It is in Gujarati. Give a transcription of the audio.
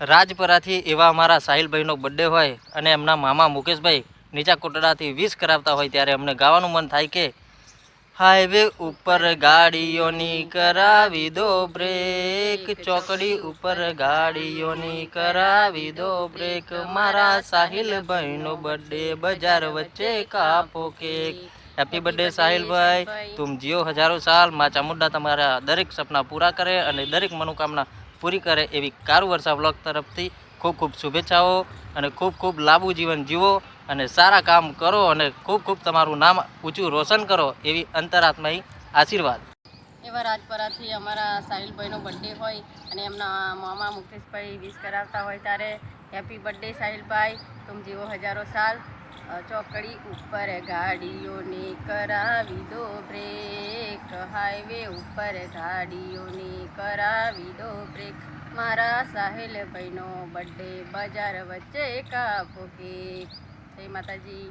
રાજપરાથી એવા અમારા સાહિલભાઈનો બર્થડે હોય અને એમના મામા મુકેશભાઈ નીચા કોટડાથી વીસ કરાવતા હોય ત્યારે અમને ગાવાનું મન થાય કે હાઈવે ઉપર ગાડીઓની કરાવી દો બ્રેક ચોકડી ઉપર ગાડીઓની કરાવી દો બ્રેક મારા સાહિલભાઈનો બર્થડે બજાર વચ્ચે કાપો કેક. હેપી બર્થડે સાહિલભાઈ. તુમ જીઓ હજારો સાલ. માં ચામુંડા તમારા દરેક સપના પૂરા કરે અને દરેક મનોકામના પૂરી કરે એવી કારુ વર્ષા બ્લોગ તરફથી ખૂબ ખૂબ શુભેચ્છાઓ અને ખૂબ ખૂબ લાંબુ જીવન જીવો અને સારા કામ કરો અને ખૂબ ખૂબ તમારું નામ ઊંચું રોશન કરો એવી અંતરાત્માઈ આશીર્વાદ. એવા રાજપરાથી અમારા સાહિલભાઈનો બર્થડે હોય અને એમના મામા મુકેશભાઈ વિશ કરાવતા હોય ત્યારે હેપી બર્થડે સાહિલભાઈ. તુમ જીવો હજારો સાલ. ચોકડી ઉપર ગાડીઓને કરાવી દો બ્રેક હાઈવે ઉપર ગાડીઓને કરાવી દો બ્રેક. મારા સાહેલ ભાઈનો બર્થડે બજાર વચ્ચે કાપો કેક જય માતાજી.